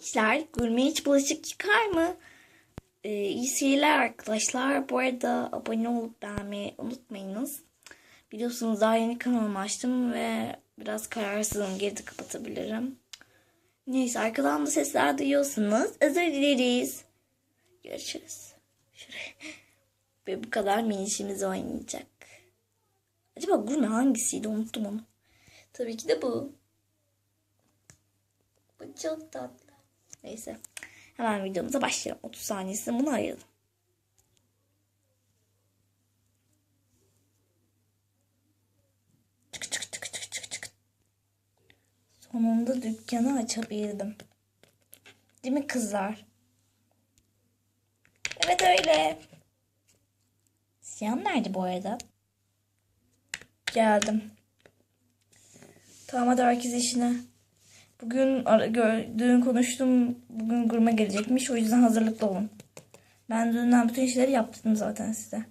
İşler gülme hiç bulaşık yıkar mı? Ee, iyi seyirler arkadaşlar. Bu arada abone olup beğenmeyi unutmayınız. Biliyorsunuz daha yeni kanalımı açtım ve biraz kararsızım. Geride kapatabilirim. Neyse arkadan da sesler duyuyorsunuz. Özür dileriz. Görüşürüz. Şuraya. Ve bu kadar minişimiz oynayacak. Acaba gurme hangisiydi unuttum onu. Tabii ki de bu. Bu çok tatlı. Neyse. Hemen videomuza başlayalım. 30 saniyesini buna ayırdım. Çık çık çık çık çık çık. Sonunda dükkanı açabildim. Değil mi kızlar? Evet öyle. Siyan nerede bu arada? Geldim. Tamam hadi herkes işine. Bugün dün konuştum. Bugün gurme gelecekmiş. O yüzden hazırlıklı olun. Ben dünden bütün işleri yaptım zaten size.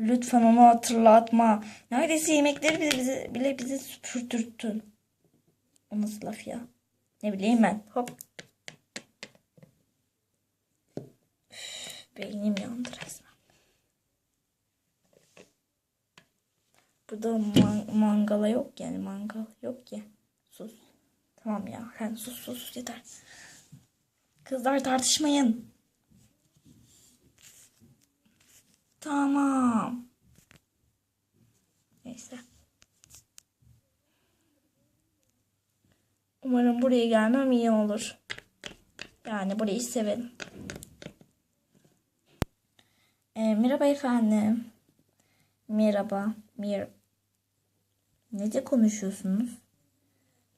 Lütfen onu hatırlatma. Neredeyse yemekleri bile bize, bile bize süpürtürttün. O nasıl laf ya? Ne bileyim ben. Hop. Üf, beynim yandı resmen. Burada man- mangala yok yani mangal yok ki. Sus. Tamam ya sen sus sus yeter. Kızlar tartışmayın. Tamam. Neyse. Umarım buraya gelmem iyi olur. Yani burayı severim. Ee, merhaba efendim. Merhaba. Mer Nece konuşuyorsunuz?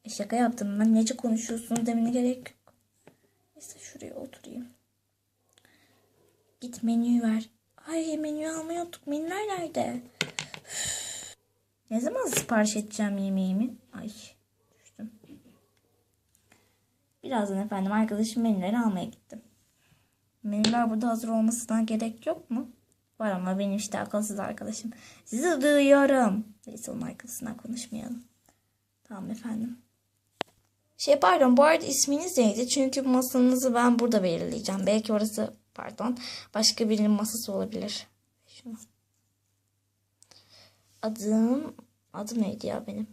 E şaka yaptım ben. Nece konuşuyorsunuz demine gerek yok. Neyse şuraya oturayım. Git menüyü ver. Ay menüyü almayı unuttuk. Menüler nerede? Ne zaman sipariş edeceğim yemeğimi? Ay düştüm. Birazdan efendim arkadaşım menüleri almaya gittim. Menüler burada hazır olmasına gerek yok mu? Var ama benim işte akılsız arkadaşım. Sizi duyuyorum. Neyse onun arkasından konuşmayalım. Tamam efendim. Şey pardon bu arada isminiz neydi? Çünkü masanızı ben burada belirleyeceğim. Belki orası pardon başka birinin masası olabilir. Şunu. Adım adım neydi ya benim?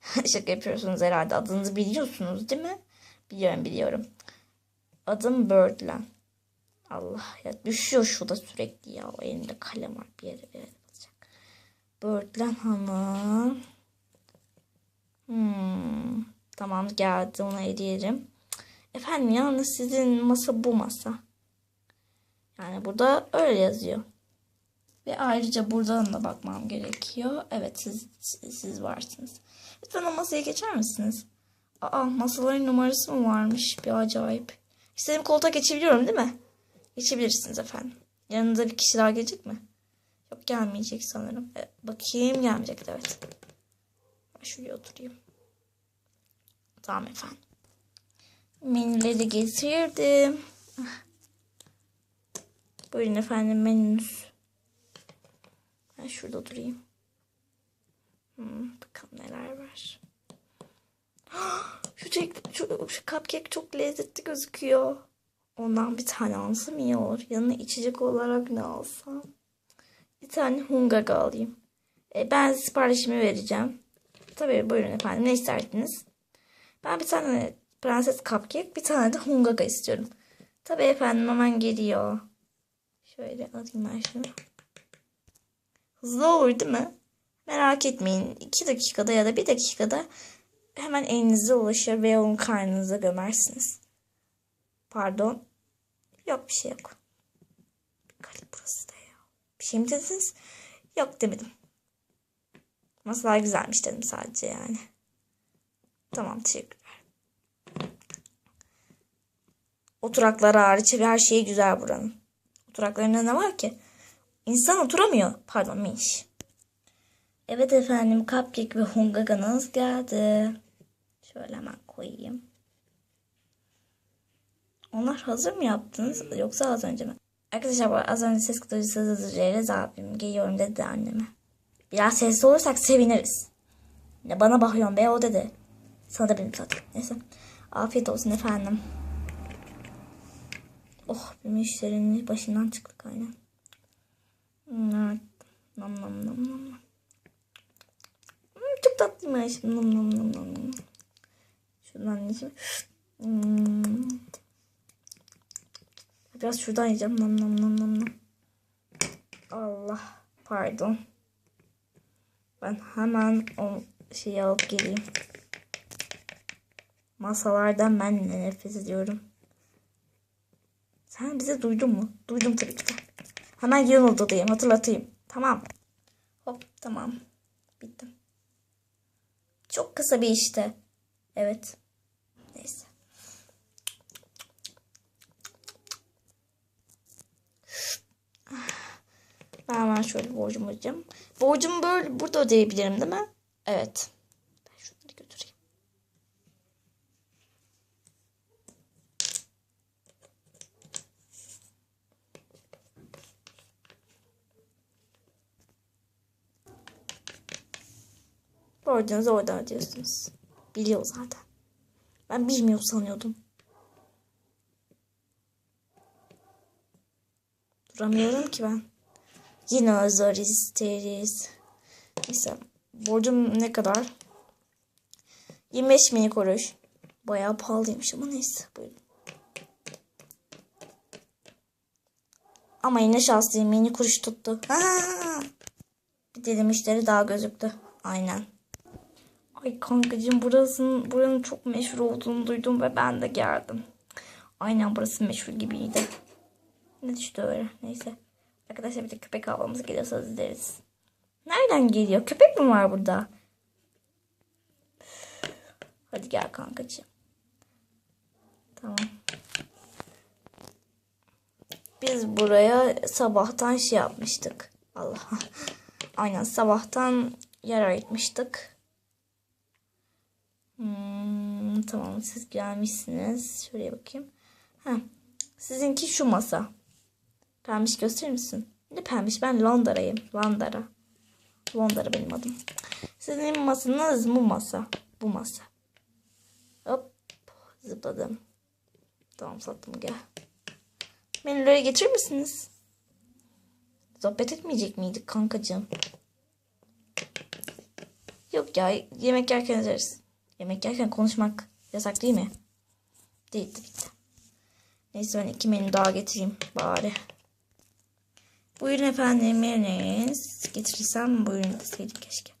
Şaka yapıyorsunuz herhalde. Adınızı biliyorsunuz değil mi? Biliyorum biliyorum. Adım Birdland. Allah ya düşüyor şurada sürekli ya. O elinde kalem var bir yere bir yere basacak. Birdland Hanım. Hmm. Tamam geldi ona hediyelim. Efendim yalnız sizin masa bu masa. Yani burada öyle yazıyor. Ve ayrıca buradan da bakmam gerekiyor. Evet siz, siz, siz varsınız. Lütfen o masaya geçer misiniz? Aa masaların numarası mı varmış? Bir acayip. İstediğim koltuğa geçebiliyorum değil mi? Geçebilirsiniz efendim. Yanınıza bir kişi daha gelecek mi? Yok gelmeyecek sanırım. E, bakayım gelmeyecek evet. Ben şuraya oturayım. Tamam efendim. Menüleri getirdim. Ah. Buyurun efendim menünüz. Ben şurada durayım. Hmm, bakalım neler var. Şu, şu, şu cupcake çok lezzetli gözüküyor. Ondan bir tane alsam iyi olur. Yanına içecek olarak ne alsam? Bir tane hungaga alayım. E, ben siparişimi vereceğim. Tabii buyurun efendim ne istersiniz? Ben bir tane prenses cupcake, bir tane de hungaga istiyorum. Tabii efendim hemen geliyor. Şöyle alayım ben şunu. Hızlı olur değil mi? Merak etmeyin. 2 dakikada ya da 1 dakikada hemen elinize ulaşır ve onu karnınıza gömersiniz. Pardon. Yok bir şey yok. Garip burası da ya. Bir şey mi dediniz? Yok demedim. Masalar güzelmiş dedim sadece yani. Tamam teşekkürler. Oturakları hariç her şeyi güzel buranın. Oturaklarında ne var ki? İnsan oturamıyor. Pardon Miş. Evet efendim cupcake ve hungaganız geldi. Şöyle hemen koyayım. Onlar hazır mı yaptınız yoksa az önce mi? Arkadaşlar bu az önce ses kutucusu hızlıca abim geliyorum dedi anneme. Biraz sesli olursak seviniriz. Ne bana bakıyorsun be o dedi. Sana da benim zaten. Neyse. Afiyet olsun efendim. Oh bir müşterinin başından çıktık aynen. Evet. Nam nam nam nam. nam. Hmm, çok tatlıymış. Nam nam nam nam nam. Şuradan yiyeceğim. Hmm. Biraz şuradan yiyeceğim. Nam nam nam nam nam. Allah. Pardon. Ben hemen o şeyi alıp geleyim. Masalardan ben de nefret ediyorum. Sen bizi duydun mu? Duydum tabii ki de. Hemen yan odadayım. Hatırlatayım. Tamam. Hop tamam. Bittim. Çok kısa bir işte. Evet. Neyse. Ben hemen şöyle borcumu ödeyeceğim. Borcumu böyle burada ödeyebilirim değil mi? Evet. Ben şunları götüreyim. Borcunuzu oradan ödüyorsunuz. Biliyor zaten. Ben bilmiyor sanıyordum. Duramıyorum ki ben. Yine azar isteriz. Neyse. Borcum ne kadar? 25 mini kuruş. Bayağı pahalıymış ama neyse. Buyurun. Ama yine şanslıyım. Mini kuruş tuttu. Ha! Bir dedim müşteri daha gözüktü. Aynen. Ay kankacığım burasının, buranın çok meşhur olduğunu duydum ve ben de geldim. Aynen burası meşhur gibiydi. Ne düştü öyle. Neyse. Arkadaşlar bir de köpek avlamamız geliyorsa izleriz. Nereden geliyor? Köpek mi var burada? Hadi gel kankacığım. Tamam. Biz buraya sabahtan şey yapmıştık. Allah. Aynen sabahtan yer ayırtmıştık. Hmm, tamam siz gelmişsiniz. Şuraya bakayım. Heh. Sizinki şu masa. Pembiş gösterir misin? Ne pembiş? Ben Londra'yım. Londra. Londra benim adım. Sizin masanız bu masa. Bu masa. Hop. Zıpladım. Tamam sattım gel. Menüleri getirir misiniz? Sohbet etmeyecek miydik kankacığım? Yok ya yemek yerken ederiz. Yemek yerken konuşmak yasak değil mi? Değil tabii ki. Neyse ben iki menü daha getireyim bari. Buyurun efendim yeriniz. Getirirsem buyurun deseydim keşke.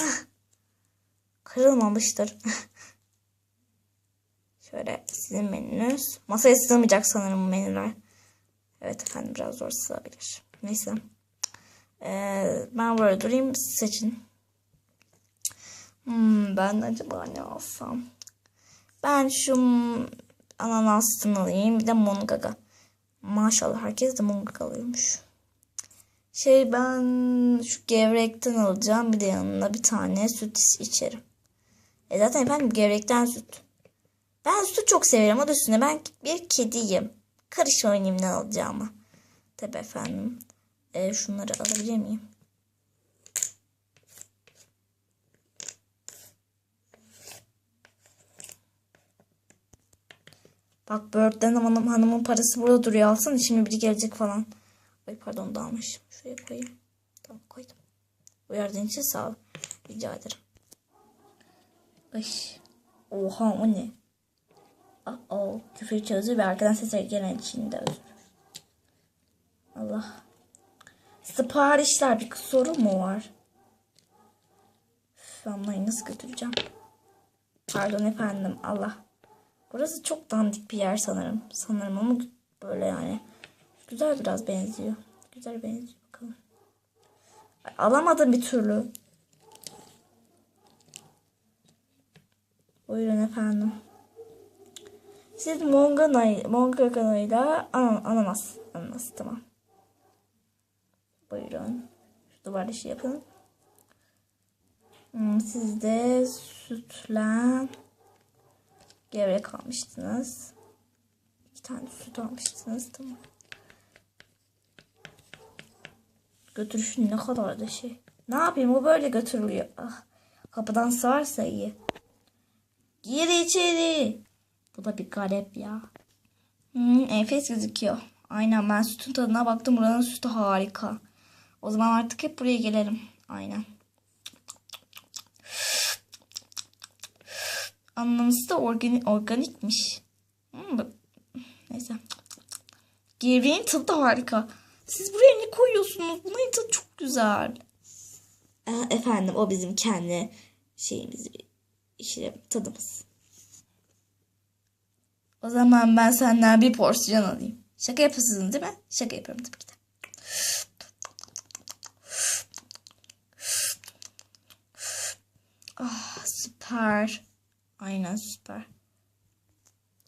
Ah, kırılmamıştır. Şöyle sizin menünüz. Masaya sığmayacak sanırım menüler. Evet efendim biraz zor sığabilir. Neyse. Ee, ben böyle durayım seçin. Hmm, ben acaba ne alsam? Ben şu ananasını alayım. Bir de mongaga. Maşallah herkes de mongaga alıyormuş. Şey ben şu gevrekten alacağım. Bir de yanına bir tane süt içerim. E zaten efendim gevrekten süt. Ben sütü çok severim. O da üstüne ben bir kediyim. Karış oynayayım ne alacağımı. Tabi efendim. E, şunları alabilir miyim? Bak Bird'den hanım, hanımın parası burada duruyor. Alsana şimdi biri gelecek falan. Ay pardon dağılmış. Şuraya koyayım. Tamam koydum. Uyardığın için sağ ol. Rica ederim. Ay. Oha o ne? Aa, küfür çözü ve arkadan ses gelen için özür. Allah. Siparişler bir sorun mu var? Üf, anlayın nasıl götüreceğim? Pardon efendim Allah. Burası çok dandik bir yer sanırım. Sanırım ama böyle yani. Güzel biraz benziyor. Güzel benziyor bakalım. Alamadım bir türlü. Buyurun efendim. Siz Monganay, Monganay'la an, ananas. Ananas tamam. Buyurun. Şu duvar işi yapın. Hmm, siz de sütle gevrek almıştınız. İki tane süt almıştınız. Tamam. Götürüşün ne kadar da şey. Ne yapayım o böyle götürülüyor. Ah, kapıdan sığarsa iyi. Gir içeri. Bu da bir garip ya. Hmm, enfes gözüküyor. Aynen ben sütün tadına baktım. Buranın sütü harika. O zaman artık hep buraya gelelim. Aynen. Anlaması da organik, organikmiş. Hmm, neyse. Gevreğin tadı da harika. Siz buraya ne koyuyorsunuz? Bunun tadı çok güzel. Ee, efendim o bizim kendi şeyimiz, işte tadımız. O zaman ben senden bir porsiyon alayım. Şaka yapıyorsunuz değil mi? Şaka yapıyorum tabii ki de. Ah süper. Aynen süper.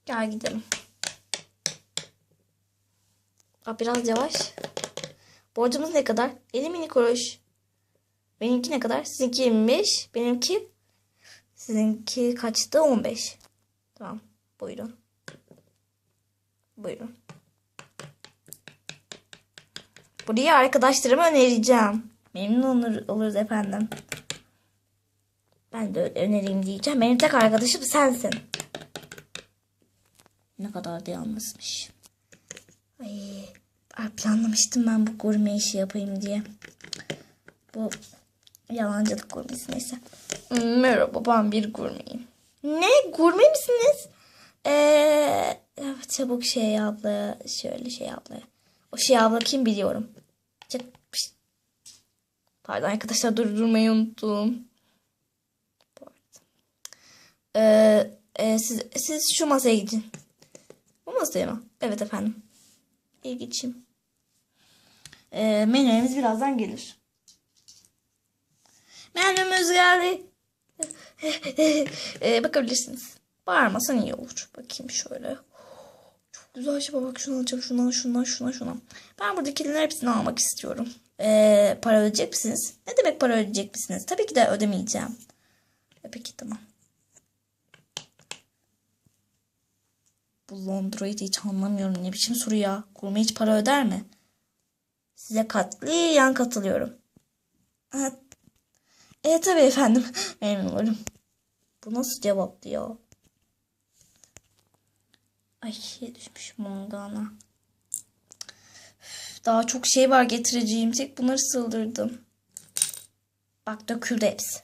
Gel gidelim. Aa, biraz yavaş. Borcumuz ne kadar? 50 mini kuruş. Benimki ne kadar? Sizinki 25. Benimki sizinki kaçtı? 15. Tamam. Buyurun. Buyurun. Burayı arkadaşlarıma önereceğim. Memnun olur, oluruz efendim. Ben de önereyim diyeceğim. Benim tek arkadaşım sensin. Ne kadar da yalnızmış. Ay, ay, planlamıştım ben bu gurme işi yapayım diye. Bu yalancılık gurmesi neyse. Merhaba ben bir gurmeyim. Ne? Gurme misiniz? Ee, çabuk şey abla şöyle şey abla. O şey abla kim biliyorum. Çık. pişt. Pardon arkadaşlar durdurmayı unuttum. Ee, e, siz, siz şu masaya gidin. Bu masaya mı? Evet efendim. İyi geçeyim. Ee, menülerimiz birazdan gelir. Menümüz geldi. ee, bakabilirsiniz. Bağırmasan iyi olur. Bakayım şöyle. Çok güzel şey bak şunu alacağım şundan şundan şuna şuna. Ben buradakilerin hepsini almak istiyorum. Ee, para ödeyecek misiniz? Ne demek para ödeyecek misiniz? Tabii ki de ödemeyeceğim. E, peki tamam. Bu Londra'yı da hiç anlamıyorum. Ne biçim soru ya? Gurme hiç para öder mi? Size katliyen katılıyorum. Evet. E tabii efendim. Memnun olurum. Bu nasıl cevaptı ya? Ay düşmüşüm mangana. Daha çok şey var getireceğim. Tek bunları sığdırdım. Bak döküldü hepsi.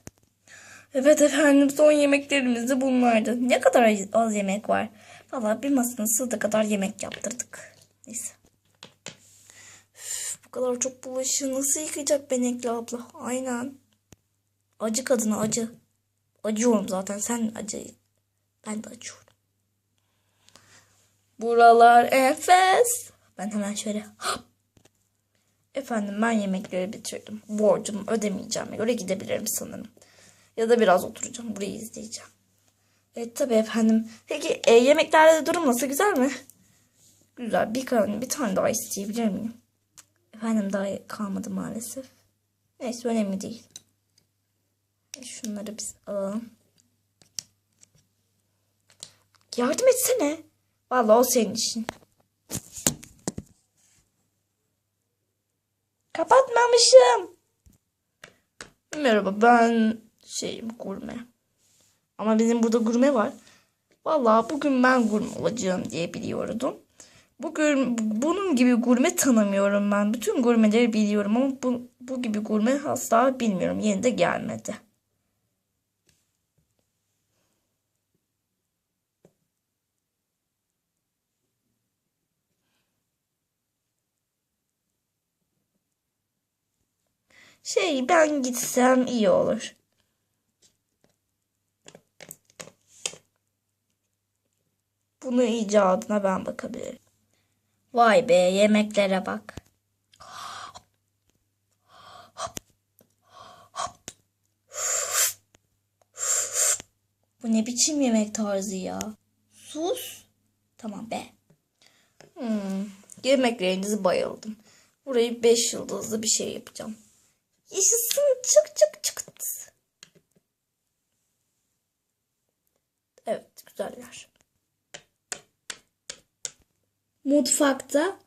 Evet efendim son yemeklerimiz de bunlardı. Ne kadar az yemek var. Valla bir masanın sığdığı kadar yemek yaptırdık. Neyse. Üf, bu kadar çok bulaşığı nasıl yıkayacak Benekli abla? Aynen. Acı kadına acı. Acıyorum zaten sen acı. Ben de acıyorum. Buralar enfes. Ben hemen şöyle. Efendim ben yemekleri bitirdim. Borcumu ödemeyeceğime göre gidebilirim sanırım. Ya da biraz oturacağım. Burayı izleyeceğim. Evet tabii efendim. Peki e, yemeklerde durum nasıl? Güzel mi? Güzel. Bir, bir tane daha isteyebilir miyim? Efendim daha kalmadı maalesef. Neyse önemli değil. Şunları biz alalım. Yardım etsene. Vallahi o senin işin. Kapatmamışım. Merhaba ben şeyim gurme. Ama bizim burada gurme var. Vallahi bugün ben gurme olacağım diye biliyordum. Bugün bunun gibi gurme tanımıyorum ben. Bütün gurmeleri biliyorum ama bu, bu gibi gurme asla bilmiyorum. Yeni de gelmedi. Şey ben gitsem iyi olur. Bunu icadına ben bakabilirim. Vay be yemeklere bak. Bu ne biçim yemek tarzı ya? Sus. Tamam be. Hmm, yemeklerinizi bayıldım. Burayı 5 yıldızlı bir şey yapacağım. Yaşasın çık çık çık. Evet güzeller. Mutfakta